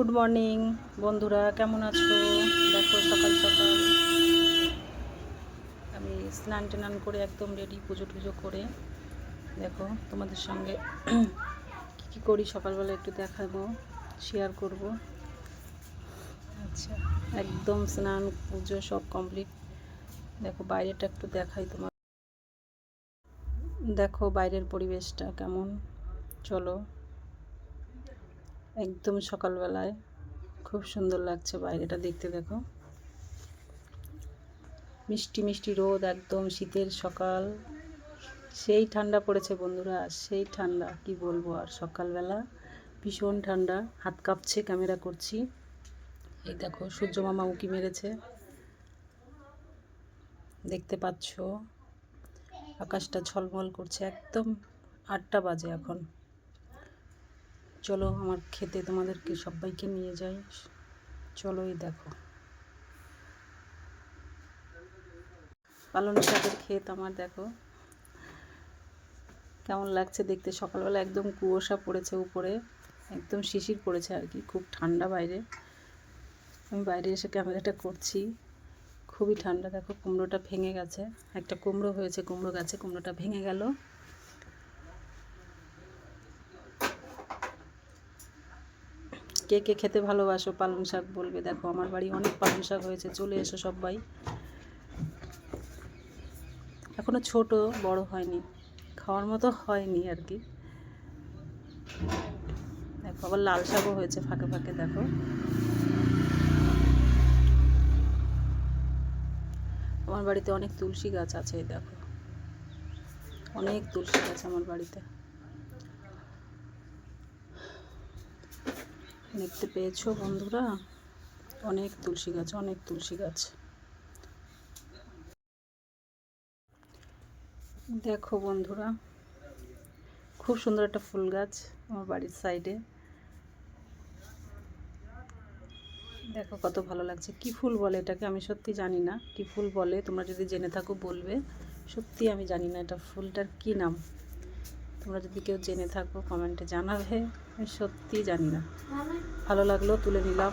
Good morning বন্ধুরা, কেমন আছো? দেখো, সকাল সকাল। আমি স্নান টান করে একদম রেডি পুজো টুজো করে। দেখো, তোমাদের সঙ্গে কী কী করি সকালবেলা একটু দেখাবো শেয়ার করব। আচ্ছা একদম স্নান, পুজো সব কমপ্লিট দেখো, বাইরেটা একটু দেখাই তোমার দেখো, বাইরের পরিবেশটা কেমন? চলো। একদম সকালবেলায়। খুব সুন্দর লাগছে বাইরেটা দেখতে, দেখো। মিষ্টি মিষ্টি রোদ একদম, শীতের সকাল। সেই ঠান্ডা পড়েছে বন্ধুরা, সেই ঠান্ডা, কি বলব আর? সকালবেলা ভীষণ ঠান্ডা, হাত কাঁপছে, ক্যামেরা করছি। এই দেখো, সূর্য মামা উঁকি মেরেছে। দেখতে পাচ্ছ? আকাশটা ঝলমল করছে, একদম আটটা বাজে এখন। চলো আমার খেতে তোমাদেরকে সবাইকে নিয়ে যাই। চলো এই দেখো। পালন শাকের ক্ষেত আমার দেখো। কেমন লাগছে দেখতে? সকালবেলা একদম কুয়াশা পড়েছে উপরে, একদম শিশির পড়েছে আর কি, খুব ঠান্ডা বাইরে। আমি বাইরে এসে ক্যামেরাটা করছি। খুবই ঠান্ডা, দেখো কুমড়োটা ভেঙে গেছে। একটা কুমড়ো হয়েছে কুমড়ো গাছে, কুমড়োটা ভেঙে গেল। কে কে খেতে ভালোবাসো পালং শাক বলবে, দেখো আমার বাড়ি অনেক পালং শাক হয়েছে, চলে এসো সবাই। এখনও ছোট, বড় হয়নি, খাওয়ার মতো হয়নি আর কি। দেখো আবার লাল শাকও হয়েছে ফাঁকে ফাঁকে, দেখো। আমার বাড়িতে অনেক তুলসী গাছ আছে দেখো। অনেক তুলসী গাছ আমার বাড়িতে। দেখতে পেয়েছ বন্ধুরা? অনেক তুলসী গাছ, অনেক তুলসী গাছ। দেখো বন্ধুরা, খুব সুন্দর একটা ফুল গাছ আমার বাড়ির সাইডে। দেখো কত ভালো লাগছে। কি ফুল বলে এটাকে? আমি সত্যি জানি না। কি ফুল বলে? তোমরা যদি জেনে থাকো বলবে। সত্যি আমি জানি না এটা ফুলটার কি নাম। তোমরা যদি কেউ জেনে থাকো কমেন্টে জানাবে। আমি সত্যি জানি না। ভালো লাগল তুলে নিলাম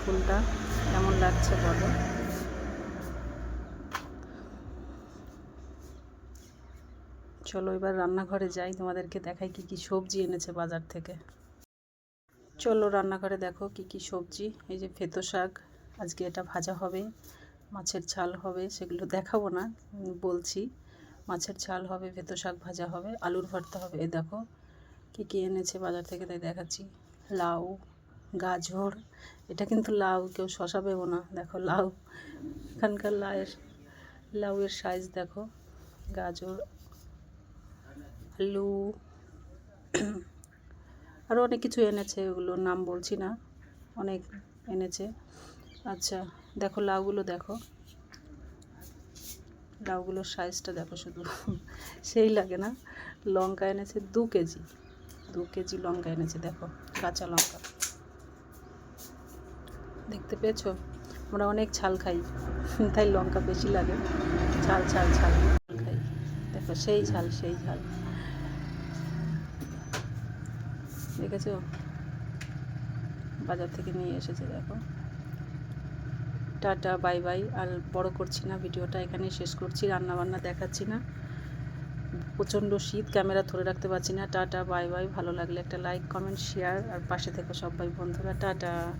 ফুলটা। কেমন লাগছে বলো? চলো এবার রান্নাঘরে যাই। তোমাদেরকে দেখাই কি কি সবজি এনেছে বাজার থেকে। চলো রান্নাঘরে দেখো কি কি সবজি। এই যে ফেতো শাক আজকে এটা ভাজা হবে মাছের ঝাল হবে সেগুলো দেখাবো না বলছি। মাছের ঝাল হবে, ভেতো শাক ভাজা হবে, আলুর ভর্তা হবে। এ দেখো কী কী এনেছে বাজার থেকে, তাই দেখাচ্ছি। লাউ, গাজর, এটা কিন্তু লাউ, কেউ শশা পেবো না। দেখো লাউ, এখানকার লাউয়ের লাউয়ের সাইজ দেখো। গাজর, আলু আরও অনেক কিছু এনেছে ওগুলোর নাম বলছি না। অনেক এনেছে। আচ্ছা দেখো লাউগুলো দেখো। লাউগুলোর সাইজটা দেখো শুধু। সেই লাগে না। লঙ্কা এনেছে দু কেজি। দু কেজি লঙ্কা এনেছে, দেখো, কাঁচা লঙ্কা। দেখতে পেয়েছ? আমরা অনেক ছাল খাই, তাই লঙ্কা বেশি লাগে। ঝাল ঝাল ঝাল খাই। দেখো, সেই ঝাল সেই ঝাল দেখেছ? বাজার থেকে নিয়ে এসেছে, দেখো। Tata, bye by. আর বড় করছি না, ভিডিওটা এখানেই শেষ করছি রান্না বান্না দেখাচ্ছি না। প্রচণ্ড শীত, ক্যামেরা ধরে রাখতে পারছি না। Tata, bye bye. ভালো লাগলে একটা লাইক, কমেন্ট, শেয়ার। আর পাশে থেকে সবাই বন্ধুরা। টাটা।